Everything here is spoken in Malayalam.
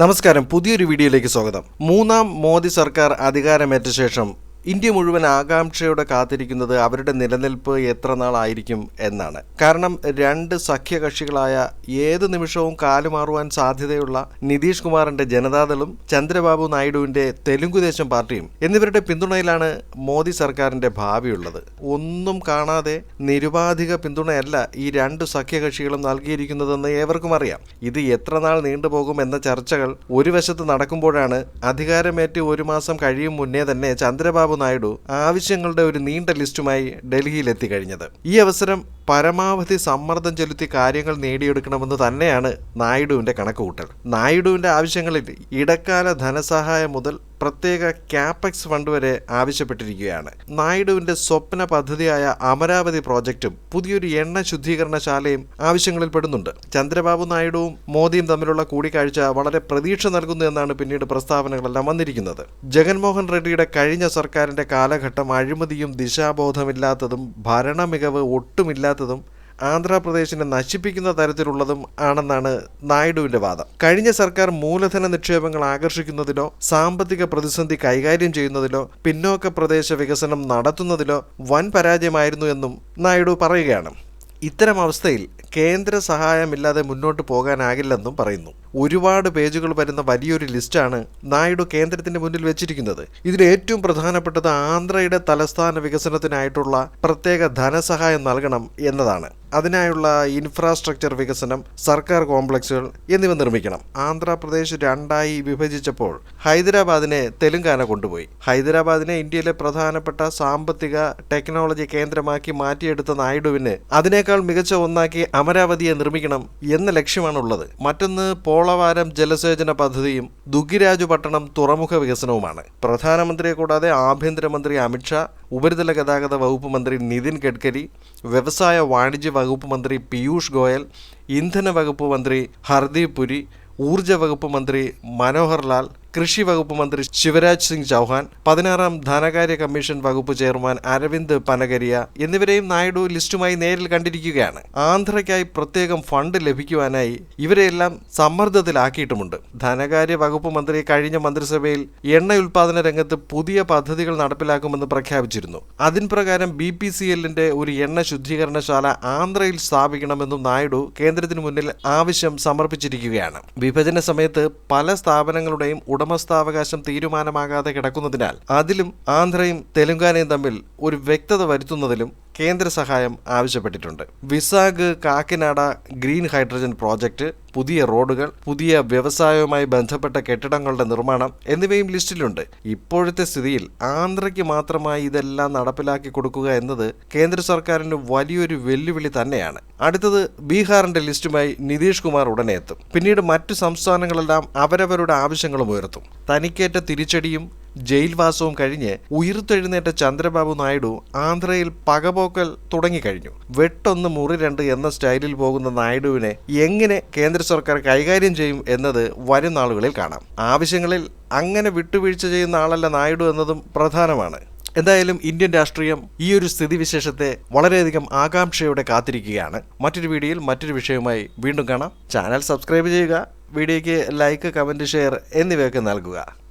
നമസ്കാരം. പുതിയൊരു വീഡിയോയിലേക്ക് സ്വാഗതം. മൂന്നാം മോദി സർക്കാർ അധികാരമേറ്റ ശേഷം ഇന്ത്യ മുഴുവൻ ആകാംക്ഷയോടെ കാത്തിരിക്കുന്നത് അവരുടെ നിലനിൽപ്പ് എത്ര നാളായിരിക്കും എന്നാണ്. കാരണം രണ്ട് സഖ്യകക്ഷികളായ ഏത് നിമിഷവും കാലുമാറുവാൻ സാധ്യതയുള്ള നിതീഷ് കുമാറിന്റെ ജനതാദളും ചന്ദ്രബാബു നായിഡുവിന്റെ തെലുങ്കുദേശം പാർട്ടിയും എന്നിവരുടെ പിന്തുണയിലാണ് മോദി സർക്കാരിന്റെ ഭാവിയുള്ളത്. ഒന്നും കാണാതെ നിരുപാധിക പിന്തുണയല്ല ഈ രണ്ട് സഖ്യകക്ഷികളും നൽകിയിരിക്കുന്നതെന്ന് ഏവർക്കും അറിയാം. ഇത് എത്ര നാൾ നീണ്ടുപോകും എന്ന ചർച്ചകൾ ഒരു വശത്ത് നടക്കുമ്പോഴാണ് അധികാരമേറ്റ് ഒരു മാസം കഴിയും മുന്നേ തന്നെ ചന്ദ്രബാബു നായിഡു ആവശ്യങ്ങളുടെ ഒരു നീണ്ട ലിസ്റ്റുമായി ഡൽഹിയിലെത്തി കഴിഞ്ഞത്. ഈ അവസരം പരമാവധി സമ്മർദ്ദം ചെലുത്തി കാര്യങ്ങൾ നേടിയെടുക്കണമെന്ന് തന്നെയാണ് നായിഡുവിന്റെ കണക്കുകൂട്ടൽ. നായിഡുവിന്റെ ആവശ്യങ്ങളിൽ ഇടക്കാല ധനസഹായം മുതൽ പ്രത്യേക ക്യാപെക്സ് ഫണ്ട് വരെ ആവശ്യപ്പെട്ടിരിക്കുകയാണ്. നായിഡുവിന്റെ സ്വപ്ന പദ്ധതിയായ അമരാവതി പ്രോജക്റ്റും പുതിയൊരു എണ്ണ ശുദ്ധീകരണശാലയും ആവശ്യങ്ങളിൽ പെടുന്നുണ്ട് ചന്ദ്രബാബു നായിഡുവും മോദിയും തമ്മിലുള്ള കൂടിക്കാഴ്ച വളരെ പ്രതീക്ഷ നൽകുന്നു എന്നാണ് പിന്നീട് പ്രസ്താവനകളെല്ലാം വന്നിരിക്കുന്നത്. ജഗൻമോഹൻ റെഡ്ഡിയുടെ കഴിഞ്ഞ സർക്കാരിന്റെ കാലഘട്ടം അഴിമതിയും ദിശാബോധമില്ലാത്തതും ഭരണമികവ് ഒട്ടുമില്ലാത്തതും ആന്ധ്രാപ്രദേശിനെ നശിപ്പിക്കുന്ന തരത്തിലുള്ളതും ആണെന്നാണ് നായിഡുവിന്റെ വാദം. കഴിഞ്ഞ സർക്കാർ മൂലധന നിക്ഷേപങ്ങൾ ആകർഷിക്കുന്നതിലോ സാമ്പത്തിക പ്രതിസന്ധി കൈകാര്യം ചെയ്യുന്നതിലോ പിന്നോക്ക പ്രദേശ വികസനം നടത്തുന്നതിലോ വൻ പരാജയമായിരുന്നു എന്നും നായിഡു പറയുകയാണ്. ഇത്തരം അവസ്ഥയിൽ കേന്ദ്ര സഹായമില്ലാതെ മുന്നോട്ട് പോകാനാകില്ലെന്നും പറയുന്നു. ഒരുപാട് പേജുകൾ വരുന്ന വലിയൊരു ലിസ്റ്റാണ് നായിഡു കേന്ദ്രത്തിന്റെ മുന്നിൽ വെച്ചിരിക്കുന്നത്. ഇതിൽ ഏറ്റവും പ്രധാനപ്പെട്ടത് ആന്ധ്രയുടെ തലസ്ഥാന വികസനത്തിനായിട്ടുള്ള പ്രത്യേക ധനസഹായം നൽകണം എന്നതാണ്. അതിനായുള്ള ഇൻഫ്രാസ്ട്രക്ചർ വികസനം സർക്കാർ കോംപ്ലക്സുകൾ എന്നിവ നിർമ്മിക്കണം. ആന്ധ്രാപ്രദേശ് രണ്ടായി വിഭജിച്ചപ്പോൾ ഹൈദരാബാദിനെ തെലുങ്കാന കൊണ്ടുപോയി. ഹൈദരാബാദിനെ ഇന്ത്യയിലെ പ്രധാനപ്പെട്ട സാമ്പത്തിക ടെക്നോളജി കേന്ദ്രമാക്കി മാറ്റിയെടുത്ത നായിഡുവിന് അതിനേക്കാൾ മികച്ച ഒന്നാക്കി അമരാവതിയെ നിർമ്മിക്കണം എന്ന ലക്ഷ്യമാണുള്ളത്. മറ്റൊന്ന് പോളവാരം ജലസേചന പദ്ധതിയും ദുഗിരാജു പട്ടണം തുറമുഖ വികസനവുമാണ്. പ്രധാനമന്ത്രിയെ കൂടാതെ ആഭ്യന്തരമന്ത്രി അമിത്ഷാ ഉപരിതല ഗതാഗത വകുപ്പ് മന്ത്രി നിതിൻ ഗഡ്കരി വ്യവസായ വാണിജ്യ വകുപ്പ് മന്ത്രി പീയൂഷ് ഗോയൽ ഇന്ധന വകുപ്പ് മന്ത്രി ഹർദീപ് പുരി ഊർജ വകുപ്പ് മന്ത്രി മനോഹർ ലാൽ കൃഷി വകുപ്പ് മന്ത്രി ശിവരാജ് സിംഗ് ചൗഹാൻ പതിനാറാം ധനകാര്യ കമ്മീഷൻ വകുപ്പ് ചെയർമാൻ അരവിന്ദ് പനഗരിയ എന്നിവരെയും നായിഡു ലിസ്റ്റുമായി നേരിൽ കണ്ടിരിക്കുകയാണ്. ആന്ധ്രയ്ക്കായി പ്രത്യേകം ഫണ്ട് ലഭിക്കുവാനായി ഇവരെയെല്ലാം സമ്മർദ്ദത്തിലാക്കിയിട്ടുമുണ്ട്. ധനകാര്യ വകുപ്പ് മന്ത്രി കഴിഞ്ഞ മന്ത്രിസഭയിൽ എണ്ണ ഉൽപാദന രംഗത്ത് പുതിയ പദ്ധതികൾ നടപ്പിലാക്കുമെന്ന് പ്രഖ്യാപിച്ചിരുന്നു. അതിൻ പ്രകാരം ബി പി സി എല്ലിന്റെ ഒരു എണ്ണ ശുദ്ധീകരണശാല ആന്ധ്രയിൽ സ്ഥാപിക്കണമെന്നും നായിഡു കേന്ദ്രത്തിന് മുന്നിൽ ആവശ്യം സമർപ്പിച്ചിരിക്കുകയാണ്. വിഭജന സമയത്ത് പല സ്ഥാപനങ്ങളുടെയും ഉടമസ്ഥാവകാശം തീരുമാനമാകാതെ കിടക്കുന്നതിനാൽ അതിലും ആന്ധ്രയും തെലുങ്കാനയും തമ്മിൽ ഒരു വ്യക്തത വരുത്തുന്നതിലും കേന്ദ്ര സഹായം ആവശ്യപ്പെട്ടിട്ടുണ്ട്. Vizag Kakinada green hydrogen project പുതിയ റോഡുകൾ പുതിയ വ്യവസായവുമായി ബന്ധപ്പെട്ട കെട്ടിടങ്ങളുടെ നിർമ്മാണം എന്നിവയും ലിസ്റ്റിലുണ്ട്. ഇപ്പോഴത്തെ സ്ഥിതിയിൽ ആന്ധ്രയ്ക്ക് മാത്രമായി ഇതെല്ലാം നടപ്പിലാക്കി കൊടുക്കുക എന്നത് കേന്ദ്ര സർക്കാരിന് വലിയൊരു വെല്ലുവിളി തന്നെയാണ്. അടുത്തത് ബീഹാറിന്റെ ലിസ്റ്റുമായി നിതീഷ് കുമാർ ഉടനെ എത്തും പിന്നീട് മറ്റു സംസ്ഥാനങ്ങളെല്ലാം അവരവരുടെ ആവശ്യങ്ങളും ഉയർത്തും. തനിക്കേറ്റ തിരിച്ചടിയും ജയിൽവാസവും കഴിഞ്ഞ് ഉയർത്തെഴുന്നേറ്റ ചന്ദ്രബാബു നായിഡു ആന്ധ്രയിൽ പകപോക്കൽ തുടങ്ങിക്കഴിഞ്ഞു. വെട്ടൊന്ന് മുറി രണ്ട് എന്ന സ്റ്റൈലിൽ പോകുന്ന നായിഡുവിനെ എങ്ങനെ കേന്ദ്ര സർക്കാർ കൈകാര്യം ചെയ്യും എന്നത് വരും നാളുകളിൽ കാണാം. ആവശ്യങ്ങളിൽ അങ്ങനെ വിട്ടുവീഴ്ച ചെയ്യുന്ന ആളല്ല നായിഡു എന്നതും പ്രധാനമാണ്. എന്തായാലും ഇന്ത്യൻ രാഷ്ട്രീയം ഈ ഒരു സ്ഥിതിവിശേഷത്തെ വളരെയധികം ആകാംക്ഷയോടെ കാത്തിരിക്കുകയാണ്. മറ്റൊരു വീഡിയോയിൽ മറ്റൊരു വിഷയവുമായി വീണ്ടും കാണാം. ചാനൽ സബ്സ്ക്രൈബ് ചെയ്യുക വീഡിയോയ്ക്ക് ലൈക്ക് കമന്റ് ഷെയർ എന്നിവയൊക്കെ നൽകുക.